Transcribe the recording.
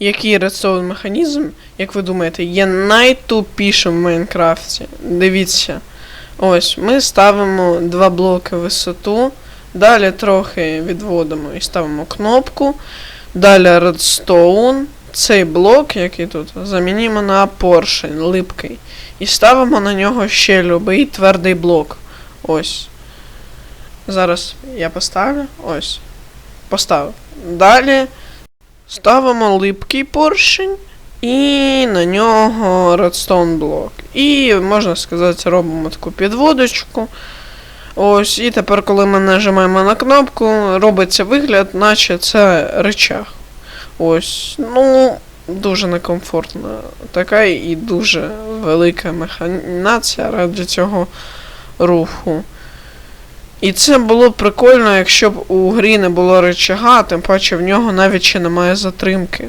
який редстоун механізм, як ви думаєте, є найтупішим в Майнкрафті? Дивіться. Ось, ми ставимо два блоки висоту, далі трохи відводимо і ставимо кнопку. Далі редстоун. Цей блок, який тут, замінимо на поршень липкий. І ставимо на нього ще любий твердий блок. Ось. Зараз я поставлю. Ось. Поставив. Далі ставимо липкий поршень і на нього редстоун блок. І, можна сказати, робимо таку підводочку. Ось, і тепер, коли ми нажимаємо на кнопку, робиться вигляд, наче це речах. Ось, ну, дуже некомфортна така і дуже велика механація ради цього руху. І це було б прикольно, якщо б у грі не було речага, тим паче в нього навіть ще немає затримки.